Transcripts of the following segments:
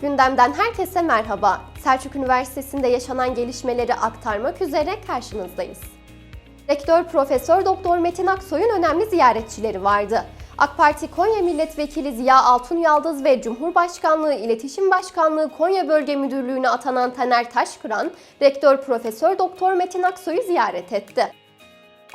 gündemden herkese merhaba. Selçuk Üniversitesi'nde yaşanan gelişmeleri aktarmak üzere karşınızdayız. Rektör Profesör Doktor Metin Aksoy'un önemli ziyaretçileri vardı. AK Parti Konya Milletvekili Ziya Altun Yaldız ve Cumhurbaşkanlığı İletişim Başkanlığı Konya Bölge Müdürlüğü'ne atanan Taner Taşkıran, Rektör Profesör Doktor Metin Aksoy'u ziyaret etti.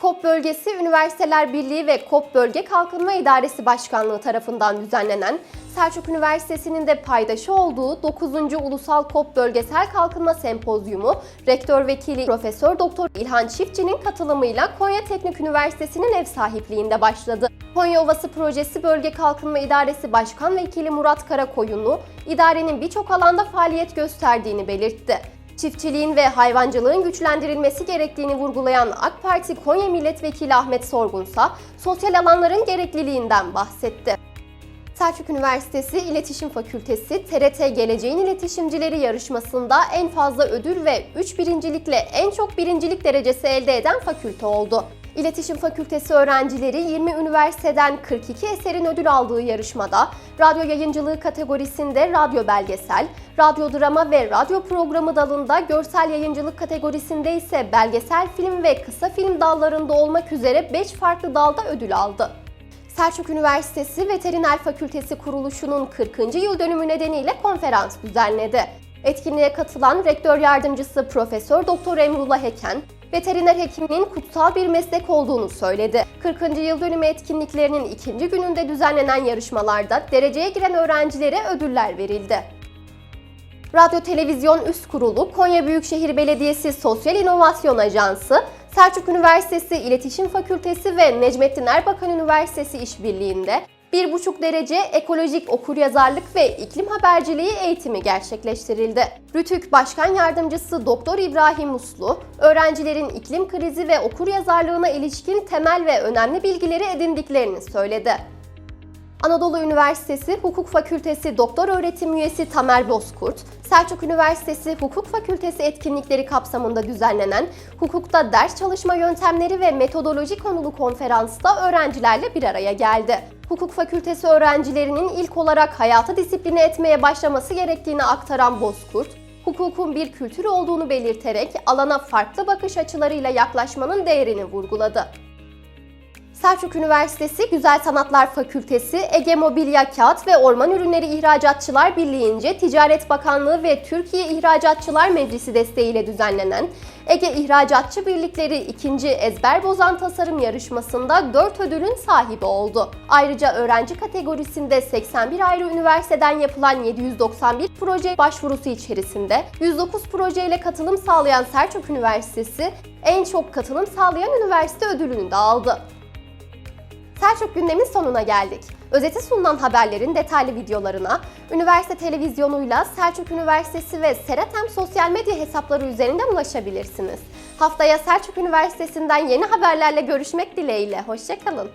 KOP Bölgesi Üniversiteler Birliği ve KOP Bölge Kalkınma İdaresi Başkanlığı tarafından düzenlenen Selçuk Üniversitesi'nin de paydaşı olduğu 9. Ulusal KOP Bölgesel Kalkınma Sempozyumu Rektör Vekili Profesör Doktor İlhan Çiftçi'nin katılımıyla Konya Teknik Üniversitesi'nin ev sahipliğinde başladı. Konya Ovası Projesi Bölge Kalkınma İdaresi Başkan Vekili Murat Karakoyunlu, idarenin birçok alanda faaliyet gösterdiğini belirtti. Çiftçiliğin ve hayvancılığın güçlendirilmesi gerektiğini vurgulayan AK Parti Konya Milletvekili Ahmet Sorgunsa, sosyal alanların gerekliliğinden bahsetti. Selçuk Üniversitesi İletişim Fakültesi TRT Geleceğin İletişimcileri yarışmasında en fazla ödül ve 3 birincilikle en çok birincilik derecesi elde eden fakülte oldu. İletişim Fakültesi öğrencileri 20 üniversiteden 42 eserin ödül aldığı yarışmada radyo yayıncılığı kategorisinde radyo belgesel, radyo drama ve radyo programı dalında görsel yayıncılık kategorisinde ise belgesel film ve kısa film dallarında olmak üzere 5 farklı dalda ödül aldı. Selçuk Üniversitesi Veteriner Fakültesi kuruluşunun 40. yıl dönümü nedeniyle konferans düzenledi. Etkinliğe katılan Rektör Yardımcısı Profesör Doktor Emrullah Heken, veteriner hekimliğin kutsal bir meslek olduğunu söyledi. 40. yıl dönümü etkinliklerinin ikinci gününde düzenlenen yarışmalarda dereceye giren öğrencilere ödüller verildi. Radyo Televizyon Üst Kurulu, Konya Büyükşehir Belediyesi Sosyal İnovasyon Ajansı, Selçuk Üniversitesi İletişim Fakültesi ve Necmettin Erbakan Üniversitesi işbirliğinde 1,5 derece ekolojik okuryazarlık ve iklim haberciliği eğitimi gerçekleştirildi. Rütük Başkan Yardımcısı Doktor İbrahim Muslu, öğrencilerin iklim krizi ve okuryazarlığına ilişkin temel ve önemli bilgileri edindiklerini söyledi. Anadolu Üniversitesi Hukuk Fakültesi Doktor Öğretim Üyesi Tamer Bozkurt, Selçuk Üniversitesi Hukuk Fakültesi etkinlikleri kapsamında düzenlenen hukukta ders çalışma yöntemleri ve metodoloji konulu konferansta öğrencilerle bir araya geldi. Hukuk Fakültesi öğrencilerinin ilk olarak hayatı disipline etmeye başlaması gerektiğini aktaran Bozkurt, hukukun bir kültür olduğunu belirterek alana farklı bakış açılarıyla yaklaşmanın değerini vurguladı. Selçuk Üniversitesi Güzel Sanatlar Fakültesi Ege Mobilya Kağıt ve Orman Ürünleri İhracatçılar Birliği'nce Ticaret Bakanlığı ve Türkiye İhracatçılar Meclisi desteğiyle düzenlenen Ege İhracatçı Birlikleri 2. Ezber Bozan Tasarım Yarışması'nda 4 ödülün sahibi oldu. Ayrıca öğrenci kategorisinde 81 ayrı üniversiteden yapılan 791 proje başvurusu içerisinde 109 projeyle katılım sağlayan Selçuk Üniversitesi en çok katılım sağlayan üniversite ödülünü de aldı. Selçuk gündemin sonuna geldik. Özeti sunulan haberlerin detaylı videolarına üniversite televizyonuyla Selçuk Üniversitesi ve Seratem sosyal medya hesapları üzerinden ulaşabilirsiniz. Haftaya Selçuk Üniversitesi'nden yeni haberlerle görüşmek dileğiyle. Hoşçakalın.